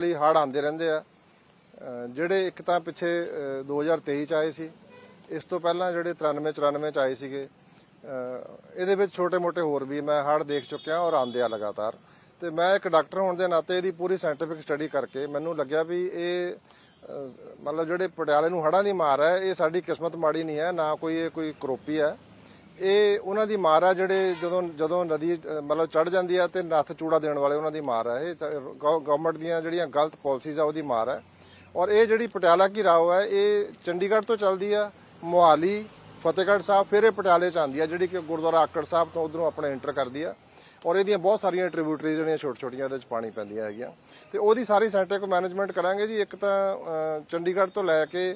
ਲਈ ਹੜ੍ਹ ਆਉਂਦੇ ਰਹਿੰਦੇ ਆ। ਜਿਹੜੇ ਇੱਕ ਤਾਂ ਪਿੱਛੇ, ਅਹ 2023 ਚ ਆਏ ਸੀ। ਇਸ ਤੋਂ ਪਹਿਲਾਂ ਜਿਹੜੇ 93 94 ਚ ਆਏ ਸੀਗੇ। ਇਹਦੇ ਵਿੱਚ ਛੋਟੇ-ਮੋਟੇ ਹੋਰ ਵੀ ਮੈਂ ਹੜ੍ਹ ਦੇਖ ਚੁੱਕਿਆ ਔਰ ਆਉਂਦੇ ਆ ਲਗਾਤਾਰ। ਤੇ ਮੈਂ ਇੱਕ ਡਾਕਟਰ ਹੋਣ ਦੇ ਨਾਤੇ ਇਹਦੀ ਪੂਰੀ ਸਾਇੰਟੀਫਿਕ ਸਟੱਡੀ ਕਰਕੇ ਮੈਨੂੰ ਲੱਗਿਆ ਵੀ ਇਹ ਮਤਲਬ ਜਿਹੜੇ ਪਟਿਆਲੇ ਨੂੰ ਹੜ੍ਹਾਂ ਦੀ ਮਾਰ ਹੈ, ਇਹ ਸਾਡੀ ਕਿਸਮਤ ਮਾੜੀ ਨਹੀਂ ਹੈ, ਨਾ ਕੋਈ ਇਹ ਕੋਈ ਕਰੋਪੀ ਹੈ। ਇਹ ਉਹਨਾਂ ਦੀ ਮਾਰ ਆ ਜਿਹੜੇ ਜਦੋਂ ਜਦੋਂ ਨਦੀ, ਮਤਲਬ ਚੜ ਜਾਂਦੀ ਆ ਤੇ ਨੱਥ ਚੂੜਾ ਦੇਣ ਵਾਲੇ ਉਹਨਾਂ ਦੀ ਮਾਰ ਆ। ਇਹ ਗਵਰਨਮੈਂਟ ਦੀਆਂ ਜਿਹੜੀਆਂ ਗਲਤ ਪਾਲਿਸੀਜ਼ ਆ ਉਹਦੀ ਮਾਰ ਹੈ ਔਰ ਇਹ ਜਿਹੜੀ ਪਟਿਆਲਾ ਕੀ ਰਾਓ ਹੈ ਇਹ ਚੰਡੀਗੜ੍ਹ ਤੋਂ ਚੱਲਦੀ ਆ, ਮੋਹਾਲੀ, ਫਤਿਹਗੜ੍ਹ ਸਾਹਿਬ, ਫਿਰ ਇਹ ਪਟਿਆਲੇ ਚ ਆਉਂਦੀ ਆ, ਜਿਹੜੀ ਕਿ ਗੁਰਦੁਆਰਾ ਆਕੜ ਸਾਹਿਬ ਤੋਂ ਉਧਰੋਂ ਆਪਣੇ ਐਂਟਰ ਕਰਦੀ ਆ। ਔਰ ਇਹਦੀਆਂ ਬਹੁਤ ਸਾਰੀਆਂ ਟ੍ਰਿਬਿਊਟਰੀਜ਼ ਜਿਹੜੀਆਂ ਛੋਟ ਛੋਟੀਆਂ ਇਹਦੇ ਚ ਪਾਣੀ ਪੈਂਦੀਆਂ ਹੈਗੀਆਂ। ਤੇ ਉਹਦੀ ਸਾਰੀ ਸਾਇੰਟਿਫਿਕ ਮੈਨੇਜਮੈਂਟ ਕਰਾਂਗੇ ਜੀ। ਇੱਕ ਤਾਂ ਚੰਡੀਗੜ੍ਹ ਤੋਂ ਲੈ ਕੇ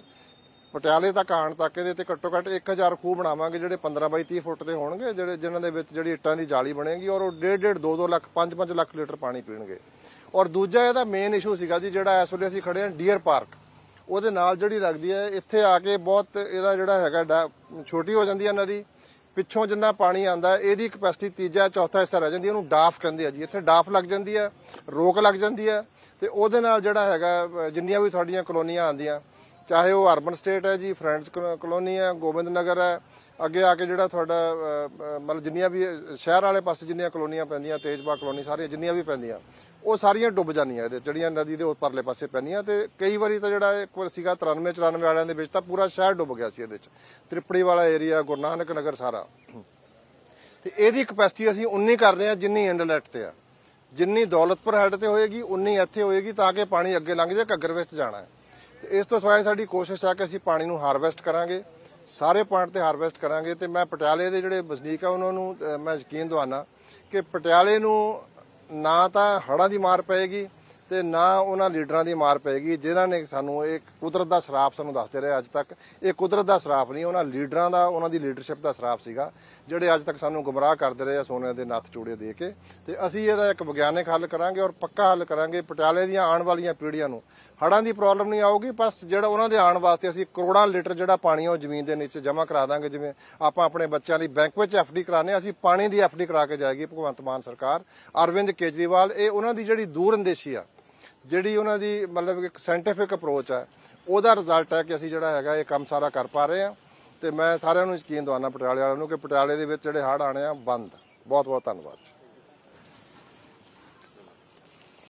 ਪਟਿਆਲੇ ਤੱਕ ਆਣ ਤੱਕ ਇਹਦੇ ਤੇ ਘੱਟੋ ਘੱਟ 1000 ਖੂਹ ਬਣਾਵਾਂਗੇ ਜਿਹੜੇ 15 ਬਾਈ 30 ਫੁੱਟ ਦੇ ਹੋਣਗੇ, ਜਿਹੜੇ ਜਿਨ੍ਹਾਂ ਦੇ ਵਿੱਚ ਜਿਹੜੀ ਇੱਟਾਂ ਦੀ ਜਾਲੀ ਬਣੇਗੀ ਔਰ ਉਹ 1.5 2 2 ਲੱਖ 5 5 ਲੱਖ ਲੀਟਰ ਪਾਣੀ ਪੀਣਗੇ। ਔਰ ਦੂਜਾ ਇਹਦਾ ਮੇਨ ਇਸ਼ੂ ਸੀਗਾ ਜੀ, ਜਿਹੜਾ ਇਸ ਵੇਲੇ ਅਸੀਂ ਖੜੇ ਹਾਂ ਡੀਅਰ ਪਾਰਕ ਉਹਦੇ ਨਾਲ ਜਿਹੜੀ ਲੱਗਦੀ ਹੈ, ਇੱਥੇ ਆ ਕੇ ਬਹੁਤ ਇਹਦਾ ਜਿਹੜਾ ਹੈਗਾ ਡਾ- ਛੋਟੀ ਹੋ ਜਾਂਦੀ ਹੈ ਨਦੀ ਪਿੱਛੋਂ ਜਿੰਨਾ ਪਾਣੀ ਆਂਦਾ ਇਹਦੀ ਕਪੈਸਿਟੀ ਤੀਜਾ, ਚੌਥਾ ਹਿੱਸਾ ਰਹਿ ਜਾਂਦੀ ਉਹਨੂੰ ਡਾਫ ਕਹਿੰਦੇ ਆ ਜੀ। ਇੱਥੇ ਡਾਫ ਲੱਗ ਜਾਂਦੀ ਹੈ, ਰੋਕ ਲੱਗ ਜਾਂਦੀ ਹੈ ਤੇ ਉਹਦੇ ਨਾਲ ਜਿਹੜਾ ਹੈਗਾ ਜਿੰਨੀਆਂ ਵੀ ਤੁਹਾਡੀਆਂ ਕਲੋਨੀਆਂ ਆਂਦੀਆਂ ਚਾਹੇ ਉਹ ਅਰਬਨ ਸਟੇਟ ਹੈ ਜੀ, ਫਰੈਂਡਸ ਕਲੋਨੀ ਹੈ ਗੋਬਿੰਦ ਨਗਰ ਹੈ, ਅੱਗੇ ਆ ਕੇ ਜਿਹੜਾ ਤੁਹਾਡਾ ਮਤਲਬ ਜਿੰਨੀਆਂ ਵੀ ਸ਼ਹਿਰ ਵਾਲੇ ਪਾਸੇ ਜਿੰਨੀਆਂ ਕਲੋਨੀਆਂ ਪੈਂਦੀਆਂ ਤੇਜਬਾ ਕਲੋਨੀ ਸਾਰੀਆਂ ਜਿੰਨੀਆਂ ਵੀ ਪੈਂਦੀਆਂ, ਉਹ ਸਾਰੀਆਂ ਡੁੱਬ ਜਾਂਦੀਆਂ ਇਹਦੇ, ਜਿਹੜੀਆਂ ਨਦੀ ਦੇ ਉੱਪਰਲੇ ਪਾਸੇ ਪੈਂਦੀਆਂ ਤੇ ਕਈ ਵਾਰੀ ਤਾਂ ਜਿਹੜਾ ਇੱਕ ਵਾਰ ਸੀਗਾ 93 94 ਵਾਲਿਆਂ ਦੇ ਵਿੱਚ ਤਾਂ ਪੂਰਾ ਸ਼ਹਿਰ ਡੁੱਬ ਗਿਆ ਸੀ ਇਹਦੇ ਚ ਤ੍ਰਿਪੜੀ ਵਾਲਾ ਏਰੀਆ, ਗੁਰੂ ਨਾਨਕ ਨਗਰ ਸਾਰਾ। ਤੇ ਇਹਦੀ ਕਪੈਸਿਟੀ ਅਸੀਂ ਉਨੀ ਕਰ ਰਹੇ ਹਾਂ ਜਿੰਨੀ ਇੰਡਲੈਟ ਤੇ ਆ। ਜਿੰਨੀ ਦੌਲਤਪੁਰ ਹੈਡ ਤੇ ਹੋਏਗੀ, ਉਨੀ ਇੱਥੇ ਹੋਏਗੀ ਤਾਂ ਕਿ ਪਾਣੀ ਅੱਗੇ ਲੰਘ ਜਾਏ ਘੱਗਰ ਵਿੱਚ ਜਾਣਾ ਹੈ। ਇਸ ਤੋਂ ਸਿਵਾਏ ਸਾਡੀ ਕੋਸ਼ਿਸ਼ ਹੈ ਕਿ ਅਸੀਂ ਪਾਣੀ ਨੂੰ ਹਾਰਵੈਸਟ ਕਰਾਂਗੇ, ਸਾਰੇ ਪੁਆਇੰਟ ਤੇ ਹਾਰਵੈਸਟ ਕਰਾਂਗੇ ਤੇ ਮੈਂ ਪਟਿਆਲੇ ਦੇ ਜਿਹੜੇ ਵਸਨੀਕ ਆ, ਉਹਨਾਂ ਨੂੰ ਮੈਂ ਯਕੀਨ ਦਵਾਨਾ ਕਿ ਪਟਿਆਲੇ ਨੂੰ ਨਾ ਤਾਂ ਹੜ੍ਹਾਂ ਦੀ ਮਾਰ ਪਏਗੀ ਤੇ ਨਾ ਉਹਨਾਂ ਲੀਡਰਾਂ ਦੀ ਮਾਰ ਪਏਗੀ, ਜਿਨ੍ਹਾਂ ਨੇ ਸਾਨੂੰ ਇਹ ਕੁਦਰਤ ਦਾ ਸ਼ਰਾਪ ਸਾਨੂੰ ਦੱਸਦੇ ਰਹੇ ਅੱਜ ਤੱਕ। ਇਹ ਕੁਦਰਤ ਦਾ ਸ਼ਰਾਪ ਨਹੀਂ, ਉਹਨਾਂ ਲੀਡਰਾਂ ਦਾ, ਉਹਨਾਂ ਦੀ ਲੀਡਰਸ਼ਿਪ ਦਾ ਸ਼ਰਾਪ ਸੀਗਾ, ਜਿਹੜੇ ਅੱਜ ਤੱਕ ਸਾਨੂੰ ਗੁੰਮਰਾਹ ਕਰਦੇ ਰਹੇ ਆ ਸੋਨੇ ਦੇ ਨੱਥ ਚੂੜੇ ਦੇ ਕੇ। ਤੇ ਅਸੀਂ ਇਹਦਾ ਇੱਕ ਵਿਗਿਆਨਕ ਹੱਲ ਕਰਾਂਗੇ ਔਰ ਪੱਕਾ ਹੱਲ ਕਰਾਂਗੇ ਪਟਿਆਲੇ ਦੀਆਂ ਆਉਣ ਵਾਲੀਆਂ ਪੀੜ੍ਹੀਆਂ ਨੂੰ। ਹੜ੍ਹਾਂ ਦੀ ਪ੍ਰੋਬਲਮ ਨਹੀਂ ਆਊਗੀ, ਪਰ ਜਿਹੜਾ ਉਹਨਾਂ ਦੇ ਆਉਣ ਵਾਸਤੇ ਅਸੀਂ ਕਰੋੜਾਂ ਲੀਟਰ ਜਿਹੜਾ ਪਾਣੀ ਉਹ ਜ਼ਮੀਨ ਦੇ ਨੀਚੇ ਜਮ੍ਹਾਂ ਕਰਾ ਦਾਂਗੇ, ਜਿਵੇਂ ਆਪਾਂ ਆਪਣੇ ਬੱਚਿਆਂ ਲਈ ਬੈਂਕ ਵਿੱਚ ਐਫਡੀ ਕਰਾਉਂਦੇ ਹਾਂ, ਅਸੀਂ ਪਾਣੀ ਦੀ ਐਫਡੀ ਕਰਾ ਕੇ ਜਾਏਗੀ, ਭਗਵੰਤ ਮਾਨ ਸਰਕਾਰ, ਅਰਵਿੰਦ ਕੇਜਰੀਵਾਲ, ਇਹ ਉਹਨਾਂ ਦੀ ਜਿਹੜੀ ਦੂਰ ਅੰਦੇਸ਼ੀ ਆ, ਜਿਹੜੀ ਉਹਨਾਂ ਦੀ ਮਤਲਬ ਇੱਕ ਸਾਇੰਟੀਫਿਕ ਅਪਰੋਚ ਹੈ ਉਹਦਾ ਰਿਜ਼ਲਟ ਹੈ ਕਿ ਅਸੀਂ ਜਿਹੜਾ ਹੈਗਾ ਇਹ ਕੰਮ ਸਾਰਾ ਕਰ ਪਾ ਰਹੇ ਹਾਂ। ਤੇ ਮੈਂ ਸਾਰਿਆਂ ਨੂੰ ਯਕੀਨ ਦਿਵਾਉਣਾ ਪਟਿਆਲੇ ਵਾਲਿਆਂ ਨੂੰ ਕਿ ਪਟਿਆਲੇ ਦੇ ਵਿੱਚ ਜਿਹੜੇ ਹੜ੍ਹ ਆਣੇ ਆ, ਬੰਦ। ਬਹੁਤ ਬਹੁਤ ਧੰਨਵਾਦ